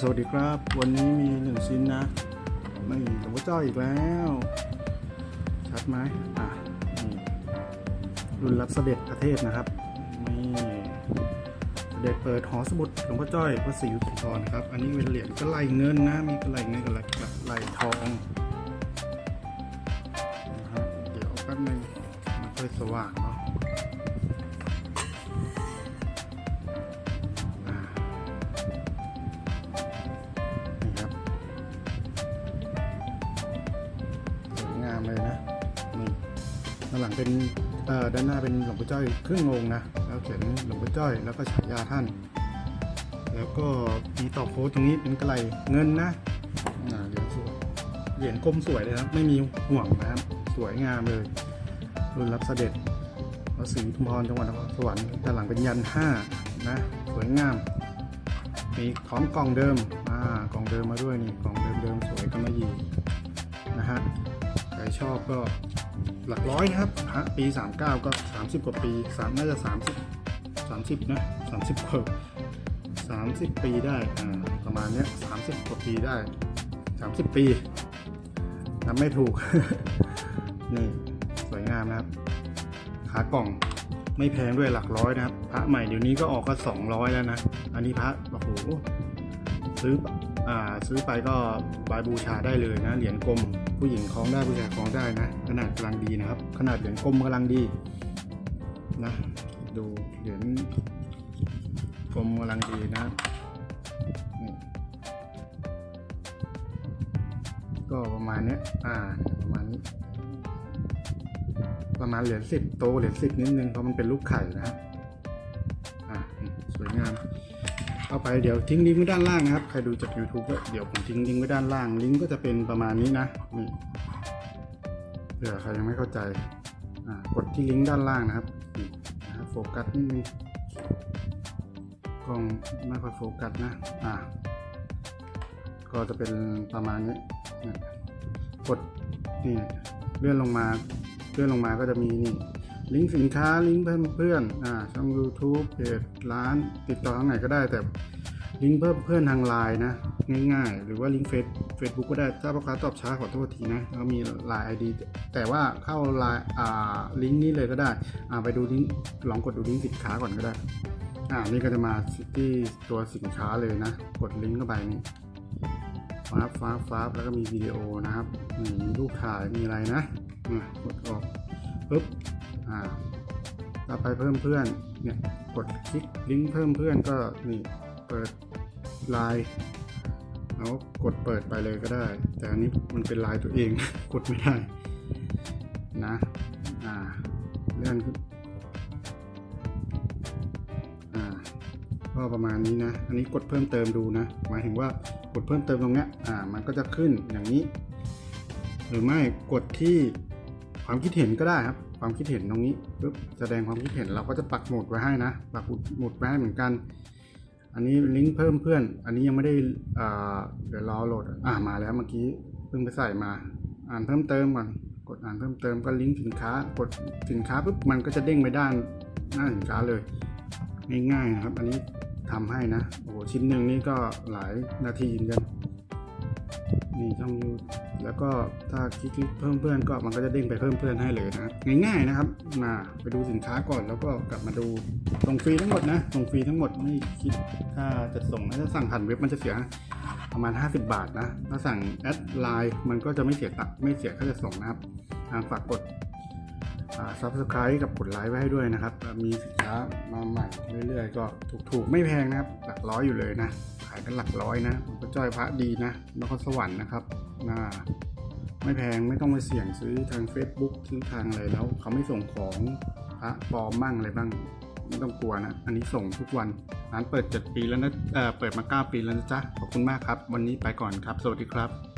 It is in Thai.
สวัสดีครับ วันนี้มีหนึ่งชิ้นนะไม่หลวงพ่อเจ้าอีกแล้ว ชัดไหมอะรุ่นรับเสด็จประเทศนะครับนี่เสด็จเปิดหอสมุดหลวงพ่อจ้อยพระศรียุทธรนะครับ อันนี้เป็นเหรียญกระไหลเงินนะ มีกระไหลเงินกระไหลกระไหลทองนะฮะเดี๋ยวแป๊บนึงมันค่อยสว่างเนาะ ด้านหลังเป็นด้านหน้าเป็นหลวงพ่อจ้อยครึ่งองค์นะ แล้วเขียนหลวงพ่อจ้อยแล้วก็ฉายาท่าน แล้วก็มีต่อโค้ดตรงนี้เป็นกระไหลเงินนะเหรียญสวยเหรียญกลมสวยเลยครับไม่มีห่วงนะครับสวยงามเลยรุ่นรับเสด็จพระศรีทุมพรจังหวัดนครสวรรค์ด้านหลังเป็นยันห้านะสวยงามมีพร้อมกล่องเดิมอ่ากล่องเดิมมาด้วยนี่กล่องเดิมเดิมสวยกำมะหยี่นะฮะ ชอบก็หลักร้อยนะครับพระปี 39 ก็ 30 กว่าปีสามน่าจะ 30 30 นะ 30กว่า30 ปีได้อ่าประมาณเนี้ย30 กว่าปีได้ 30 ปีนับไม่ถูก นี่สวยงามนะครับ ขากล่องไม่แพงด้วยหลักร้อยนะครับ พระใหม่เดี๋ยวนี้ก็ออกก็สองร้อยแล้วนะ อันนี้พระโอ้โหซื้อ ซื้อไปก็บายบูชาได้เลยนะ เหรียญกลม ผู้หญิงคล้องได้ผู้ชายคล้องได้นะ ขนาดกำลังดีนะครับ ขนาดเหรียญกลมกำลังดีนะ ดูเหรียญกลมกำลังดีนะก็ประมาณนี้อ่า ประมาณนี้ ประมาณเหรียญสิบโตเหรียญสิบนิดนึงเพราะมันเป็นลูกไข่นะ เอาไปเดี๋ยวทิ้งลิงก์ไว้ด้านล่างนะครับ ใครดูจาก YouTube ก็เดี๋ยวผมทิ้งลิงก์ไว้ด้านล่าง ลิงก์ก็จะเป็นประมาณนี้นะนี่เผื่อใครยังไม่เข้าใจกดที่ลิงก์ด้านล่างนะครับนะโฟกัสนิดนึงกล้องไม่ค่อยโฟกัสนะอ่าก็จะเป็นประมาณนี้กดนี่เลื่อนลงมาเลื่อนลงมาก็จะมีนี่ ลิงก์สินค้าลิงก์เพิ่มเพื่อนอ่าช่อง YouTube เพจร้านติดต่อทางไหนก็ได้ แต่ลิงก์เพิ่มเพื่อนทางไลน์นะ ง่ายๆ หรือว่าลิงก์เฟซเฟซบุ๊กก็ได้ถ้าลูกค้าตอบช้าขอโทษทีนะแล้วมีไลน์ไอดีแต่ว่าเข้าไลน์อ่าลิงก์นี้เลยก็ได้อ่าไปดูลิงก์ลองกดดูลิงก์สินค้าก่อนก็ได้อ่านี่ก็จะมาที่ตัวสินค้าเลยนะ กดลิงก์เข้าไปนี่ฟ้าบฟ้าฟ้าแล้วก็มีวิดีโอนะครับมีรูปถ่ายมีอะไรนะกดออกปุ๊บ อ่าต่อไปเพิ่มเพื่อน เนี่ยกดคลิกลิงก์เพิ่มเพื่อนก็นี่เปิดไลน์แล้วกดเปิดไปเลยก็ได้ แต่อันนี้มันเป็นไลน์ตัวเอง กดไม่ได้นะอ่าเลื่อนขึ้นอ่าก็ประมาณนี้นะ อันนี้กดเพิ่มเติมดูนะ หมายถึงว่ากดเพิ่มเติมตรงเนี้ยอ่ามันก็จะขึ้นอย่างนี้ หรือไม่กดที่ความคิดเห็นก็ได้ครับ ความคิดเห็นตรงนี้ปุ๊บแสดงความคิดเห็นเราก็จะปักหมุดไว้ให้นะ ปักหมุดไว้ให้เหมือนกัน อันนี้ลิงก์เพิ่มเพื่อน อันนี้ยังไม่ได้อ่าเดี๋ยวรอโหลดอ่ามาแล้วเมื่อกี้เพิ่งไปใส่มา อ่านเพิ่มเติมก่อนกดอ่านเพิ่มเติมก็ลิงก์สินค้ากดสินค้าปุ๊บมันก็จะเด้งไปด้านหน้าสินค้าเลยง่ายๆนะครับ อันนี้ทำให้นะโอ้โหชิ้นหนึ่งนี่ก็หลายนาทีเหมือนกัน นี่ช่องยูแล้วก็ถ้าคลิกเพิ่มเพื่อนก็มันก็จะเด้งไปเพิ่มเพื่อนให้เลยนะง่ายๆนะครับมาไปดูสินค้าก่อนแล้วก็กลับมาดูส่งฟรีทั้งหมดนะส่งฟรีทั้งหมดไม่คิดค่าจะส่งถ้าสั่งผ่านเว็บมันจะเสียประมาณ 50 บาทนะถ้าสั่งแอดไลน์มันก็จะไม่เสียตักไม่เสียค่าจะส่งนะครับทางฝากกด ซับสไคร b e กับกดไลค์ไว้ให้ด้วยนะครับ มีสินค้ามาใหม่เรื่อยๆ ก็ถูกๆ ไม่แพงนะครับ หลักร้อยอยู่เลยนะ ขายกันหลักร้อยนะพระจ้อยพระดีนะนครสวรรค์นะครับน่าไม่แพงไม่ต้องไปเสี่ยงซื้อทาง Facebook ซื้อทางอะไรแล้ว เขาไม่ส่งของพระปลอมบ้างอะไรบ้างไม่ต้องกลัวนะ อันนี้ส่งทุกวันร้านเปิด 7 ปีแล้วนะเออเปิดมา 9 ปีแล้วนะจ๊ะ ขอบคุณมากครับ วันนี้ไปก่อนครับ สวัสดีครับ